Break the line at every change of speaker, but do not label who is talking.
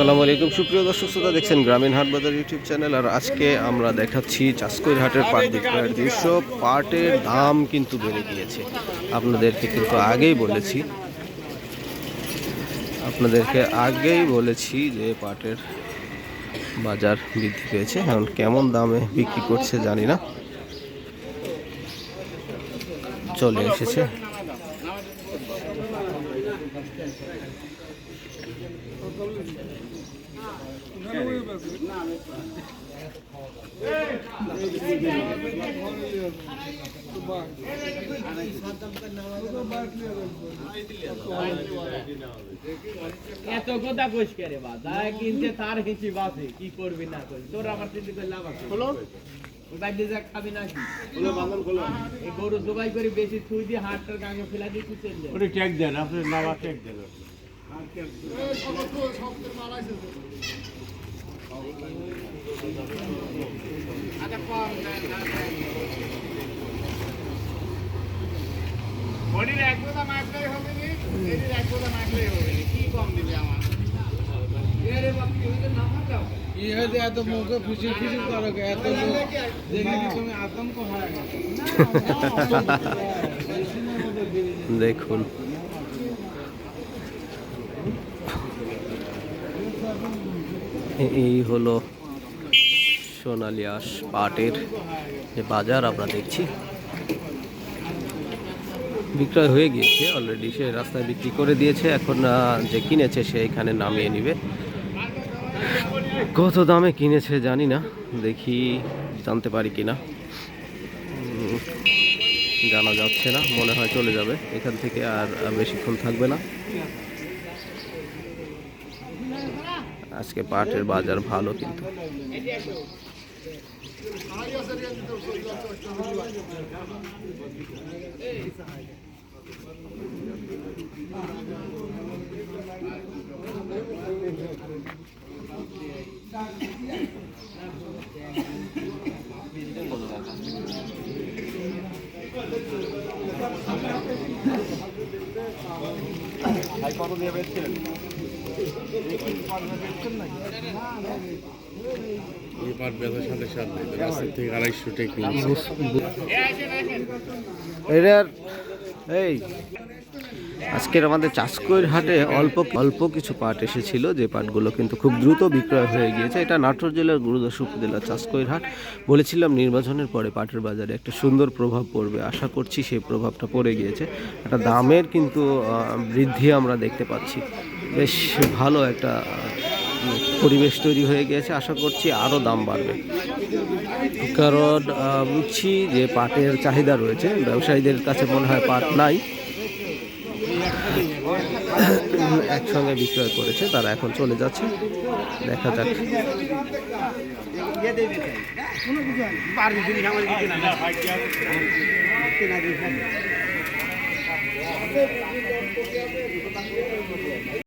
আসসালামু আলাইকুম। সুপ্রিয় দর্শক শ্রোতা, দেখছেন গ্রামীণ হাট বাজার ইউটিউব চ্যানেল। আর আজকে আমরা দেখাচ্ছি চাষকৈর হাটের পাট বিক্রয়ের দৃশ্য। পাটের দাম কিন্তু বেড়ে গিয়েছে। আপনাদেরকে কিন্তু আগেই বলেছি, আপনাদেরকে আগেই বলেছি যে পাটের বাজার বৃদ্ধি পেয়েছে। এখন কেমন দামে বিক্রি করছে জানি না। চলে এসেছে।
এত কথা কইস কে রে বা যারা কিনছে তার হিসিব আছে, কি করবি না করবি? তোর আমার চিন্তা করে লাভ ওই বাইরে যা খাবি না কি হলো এই গরু জবাই করে বেশি থুই দিয়ে হাটটার ফেলা দিয়ে তুই চলে যা
ওটা ট্যাগ দেন আপনার নামা ট্যাগ দেন।
বডির এক কথা মারলেই হবে নি এর এক কথা মারলেই হবে নি কি কম দিবে আমার এরে বাপ কি হইছে না মারতাও
দেখুন। এই হলো সোনালী আঁশ পাটের যে বাজার, আমরা দেখছি। বিক্রয় হয়ে গিয়েছে অলরেডি সে রাস্তায় বিক্রি করে দিয়েছে, এখন যে কিনেছে সে এখানে নামিয়ে নিবে। কত দামে কিনেছে জানি না। দেখি, জানতে পারি কিনা। জানা যাচ্ছে না, মনে হয় চলে যাবে। এখান থেকে আর বেশিক্ষণ থাকবে না। আজকে পাটের বাজার ভালো কিন্তু।
এই পাট ব্যথার সাথে সাথে রাস্তা থেকে আড়াইশো টাকা
এটার এই। আজকের আমাদের চাষকৈর হাটে অল্প অল্প কিছু পাট এসেছিল, যে পাটগুলো কিন্তু খুব দ্রুত বিক্রয় হয়ে গিয়েছে। এটা নাটোর জেলার গুরুদাস উপজেলা চাষকৈর হাট। বলেছিলাম নির্বাচনের পরে পাটের বাজারে একটা সুন্দর প্রভাব পড়বে। আশা করছি সেই প্রভাবটা পড়ে গিয়েছে। একটা দামের কিন্তু বৃদ্ধি আমরা দেখতে পাচ্ছি। বেশ ভালো একটা পরিবেশ তৈরি হয়ে গিয়েছে। আশা করছি আরও দাম বাড়বে। কারণ বুঝছি যে পাটের চাহিদা রয়েছে। ব্যবসায়ীদের কাছে মনে হয় পাট নাই। একসঙ্গে বিক্রয় করেছে তারা এখন চলে যাচ্ছে। দেখা যাক।